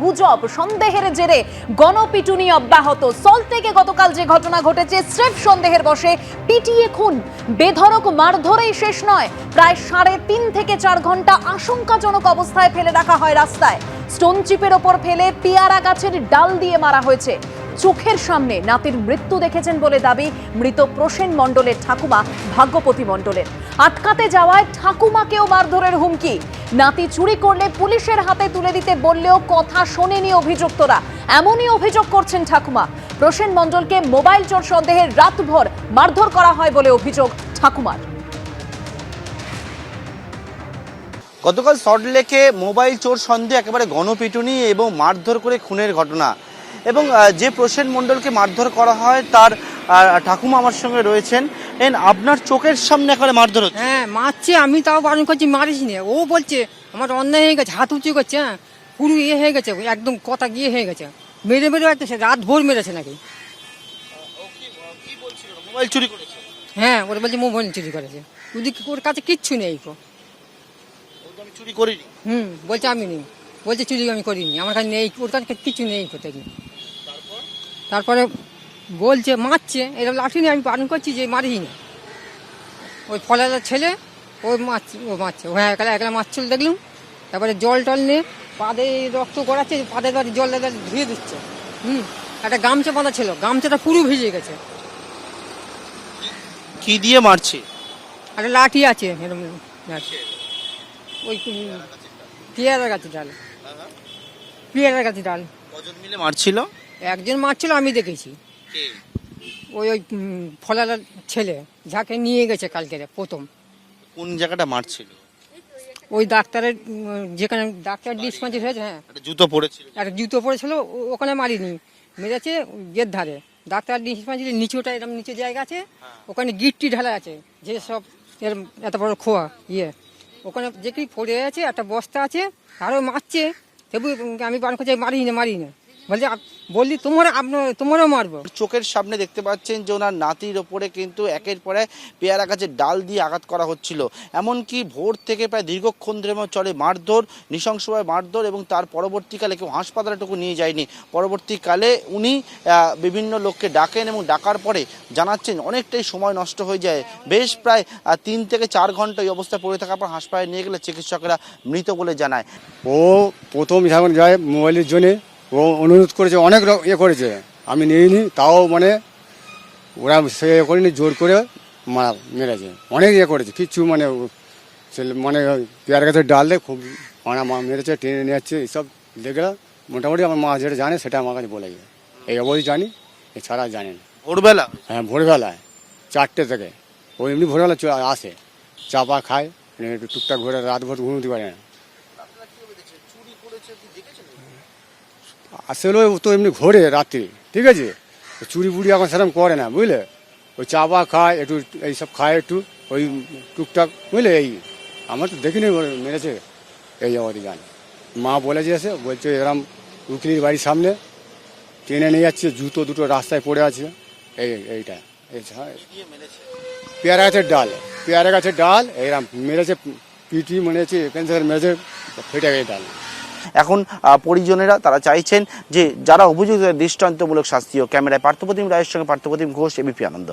গুজব, সন্দেহের জেরে গণপিটুনি অব্যাহত। সল্ট থেকে গতকাল যে ঘটনা ঘটেছে, স্রেফ সন্দেহের বসে পিটিয়ে খুন। বেধড়ক মারধরেই শেষ নয়, প্রায় সাড়ে তিন থেকে চার ঘণ্টা আশঙ্কাজনক অবস্থায় ফেলে রাখা হয় রাস্তায়। স্টোন চিপের ওপর ফেলে পেয়ারা গাছের ডাল দিয়ে মারা হয়েছে। চোখের সামনে নাতির মৃত্যু দেখেছেন বলে দাবি মৃত প্রসেন মণ্ডলের ঠাকুমা, ভাগ্যপতি মণ্ডলের। আটকাতে যাওয়ায় ঠাকুমাকেও মারধরের হুমকি। নাতি চুরি করলে পুলিশের হাতে তুলে দিতে বললেও কথা শোনেনি অভিযুক্তরা। এমনই অভিযোগ করছেন ঠাকুমা। প্রসেন মণ্ডলকে মোবাইল চোর সন্দেহে রাতভর মারধর করা হয় বলে অভিযোগ ঠাকুমার। গতকাল সল্টলেকে মোবাইল চোর সন্দেহে একেবারে গণপিটুনি এবং মারধর করে খুনের ঘটনা। এবং যে প্রসেন মণ্ডলকে মারধর করা হয় তার আহ, ঠাকুমা আমার সঙ্গে রয়েছেন। এন আপনার চোখের সামনে একেবারে মারধর হচ্ছে। হ্যাঁ মারছে আমি তাও বারণ করছি মারিস নি। ও বলছে আমার অন্যায় হয়ে গেছে হাত উঁচু করছে হ্যাঁ পুরো ইয়ে হয়ে গেছে একদম কথা গিয়ে হয়ে গেছে। মেরে মেরে একটা রাত ভোর মেরেছে নাকি। মোবাইল চুরি করেছে। হ্যাঁ ওরা বলছে মোবাইল চুরি করেছে। ওদিক ওর কাছে কিচ্ছু নেই কো আমি চুরি করিনি। হুম বলছে আমি নেই। বলছে চুরি আমি করিনি। আমার কাছে নেই ওর কাছে কিচ্ছু নেই কোথায় তারপরে বলছে মারছে এরকম লাঠি নিয়ে আমি পালন করছি যে মারি না ওই ফলাদার ছেলে ও মারছে ও মারছে। ও হ্যাঁ একলা একলা মারছিল দেখলুম। তারপরে জল টল নিয়ে পাদে রক্ত করাচ্ছে পাদে বাড়ি জল ধুয়ে দিচ্ছে। হুম একটা গামছা বাঁধা ছিল গামছাটা পুরো ভিজে গেছে। কি দিয়ে মারছে? একটা লাঠি আছে এরকম। ওই উম, পেয়ারা গাছের ডাল। পেয়ারা গাছের ডাল। কজন মিলে মারছিল? একজন মারছিল আমি দেখেছি। ওই ওই ফলালার ছেলে যাকে নিয়ে গেছে কালকে প্রথম। কোন জায়গাটা মারছিল? ওই ডাক্তারের যেখানে ডাক্তার ডিসপেন্সারি হয়েছে হ্যাঁ। জুতো পড়েছিল। একটা জুতো পড়েছিল ওখানে মারিনি। মেরেছে গেট ধারে। ডাক্তার ডিসপেন্সারি নিচুটা এরকম নিচে জায়গা আছে ওখানে গিটটি ঢালা আছে যে সব এরম এত বড় খোয়া ইয়ে। ওখানে যে কি পড়ে আছে একটা বস্তা আছে আরও মারছে। তবু আমি বান করছি মারি না মারি না বলছে বললি তোমার আপনার তোমারও মারবো। চোখের সামনে দেখতে পাচ্ছেন যে ওনার নাতির ওপরে কিন্তু একের পরে পেয়ারা গাছের ডাল দিয়ে আঘাত করা হচ্ছিল। এমনকি ভোর থেকে প্রায় দীর্ঘক্ষণ ধরে চলে মারধর নৃশংসভাবে মারধর এবং তার পরবর্তীকালে কেউ হাসপাতালটুকু নিয়ে যায়নি। পরবর্তীকালে উনি বিভিন্ন লোককে ডাকেন এবং ডাকার পরে জানাচ্ছেন অনেকটাই সময় নষ্ট হয়ে যায়। বেশ প্রায় তিন থেকে চার ঘণ্টা এই অবস্থায় পড়ে থাকার পর হাসপাতালে নিয়ে গেলে চিকিৎসকেরা মৃত বলে জানায়। ও প্রথম যখন যায় মোবাইলের জন্যে ও অনুরোধ করেছে অনেক ইয়ে করেছে। আমি নিইনি তাও মানে ওরা সে ইয়ে করেনি জোর করে মারা মেরেছে। অনেক ইয়ে করেছে কিচ্ছু মানে ছেলে মানে পেয়ার গাছের ডাল দিয়ে খুব মারা মা মেরেছে টেনে নিয়ে যাচ্ছে এইসব দেখলাম মোটামুটি আমার মা যেটা জানে সেটা আমার কাছে বলে যায় এই অবধি জানি এছাড়া জানি না। ভোরবেলা? হ্যাঁ ভোরবেলায় চারটে থেকে। ও এমনি ভোরবেলা আসে চাপা খায় মানে একটু টুকটাক ঘুরে রাত ভর ঘুমোতে পারে না। আসলে ও তো এমনি ঘোরে রাত্রি ঠিক আছে? চুরি বুড়ি এখন সেরকম করে না বুঝলে? ওই চাপা খায় একটু এইসব খায় একটু ওই টুকটাক বুঝলে? এই আমার তো দেখিনি মেরেছে। এই অবধি জানি মা বলেছে এসে বলছে এরম উকিলের বাড়ির সামনে টেনে নিয়ে যাচ্ছে জুতো দুটো রাস্তায় পড়ে আছে। এই এইটা পেয়ারা গাছের ডাল পেয়ারা গাছের ডাল এইরকম মেরেছে পিটি মেরেছে এখান থেকে মেরেছে ফেটে গেছে ডাল। এখন পরিজনেরা তারা চাইছেন যে যারা অভিযুক্ত দৃষ্টান্তমূলক শাস্তি ও ক্যামেরায় পার্থপ্রতিম রায়ের সঙ্গে পার্থপ্রতিম ঘোষ এবিপি আনন্দ।